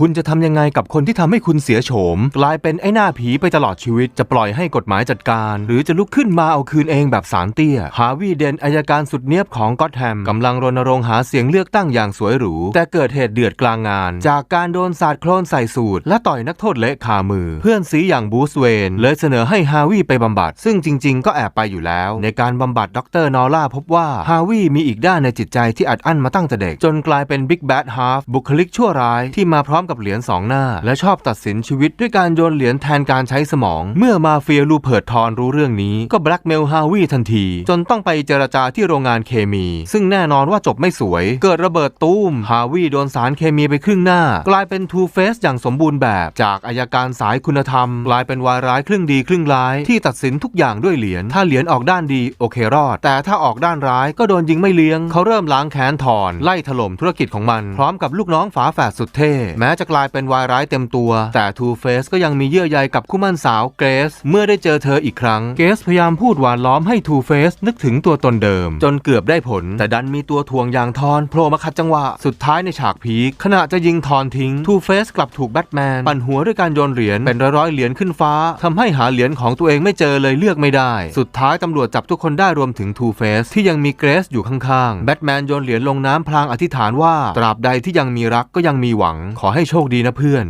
คุณจะทำยังไงกับคนที่ทำให้คุณเสียโฉม กลายเป็นไอ้หน้าผีไปตลอดชีวิต จะปล่อยให้กฎหมายจัดการ หรือจะลุกขึ้นมาเอาคืนเองแบบสารเตี้ย ฮาวิเดนอายการสุดเนียบของก็อตแฮมกำลังรณรงค์หาเสียงเลือกตั้งอย่างสวยหรู แต่เกิดเหตุเดือดกลางงาน จากการโดนสาดโคลนใส่สูตร และต่อยนักโทษเละคามือ เพื่อนซีอย่างบูสเวนเลยเสนอให้ฮาวิไปบำบัด ซึ่งจริง ๆ ก็แอบไปอยู่แล้ว ในการบำบัดดรนอร่าพบว่าฮาวิมีอีกด้านในจิตใจที่อัดอั้นมาตั้งแต่เด็ก จนกลายเป็นบิ๊กแบดฮาฟบุคลิกชั่วร้ายที่มาพร้อมกับเหรียญสองหน้า และชอบตัดสินชีวิตด้วยการโยนเหรียญแทนการใช้สมอง เมื่อมาเฟียลูเพิร์ดทอนรู้เรื่องนี้ก็แบล็กเมลฮาวิทันที จนต้องไปเจรจาที่โรงงานเคมี ซึ่งแน่นอนว่าจบไม่สวย เกิดระเบิดตูมฮาวิโดนสารเคมีไปครึ่งหน้า กลายเป็นทูเฟสอย่างสมบูรณ์แบบ จากอายการสายคุณธรรม กลายเป็นวายร้ายครึ่งดีครึ่งร้าย ที่ตัดสินทุกอย่างด้วยเหรียญถ้าเหรียญออกด้านดีโอเครอด แต่ถ้าออกด้านร้ายก็โดนยิงไม่เลี้ยงเขาเริ่มล้างแค้นถอนไล่ถล่มธุรกิจของมัน พร้อมกับลูกน้องฝาแฝดสุดเท่แม้จะกลายเป็นวายร้ายเต็มตัว แต่ทูเฟสก็ยังมีเยื่อใยกับคู่มั่นสาวเกรซเมื่อได้เจอเธออีกครั้งเกรซพยายามพูดหวานล้อมให้ทูเฟสนึกถึงตัวตนเดิม จนเกือบได้ผล แต่ดันมีตัวทวงอย่างทอนโผล่มาขัดจังหวะ สุดท้ายในฉากพีคขณะจะยิงทอนทิ้งทูเฟสกลับถูกแบทแมนปั่นหัวด้วยการโยนเหรียญเป็นร้อยๆเหรียญขึ้นฟ้าทำให้หาเหรียญของตัวเองไม่เจอเลยเลือกไม่ได้ สุดท้ายตำรวจจับทุกคนได้รวมถึงทูเฟสที่ยังมีเกรซอยู่ข้างๆแบทแมนโยนเหรียญลงน้ำพลางอธิษฐานว่าตราบใดที่ยังมีรักก็ยังมีหวังขอให้โชคดีนะเพื่อน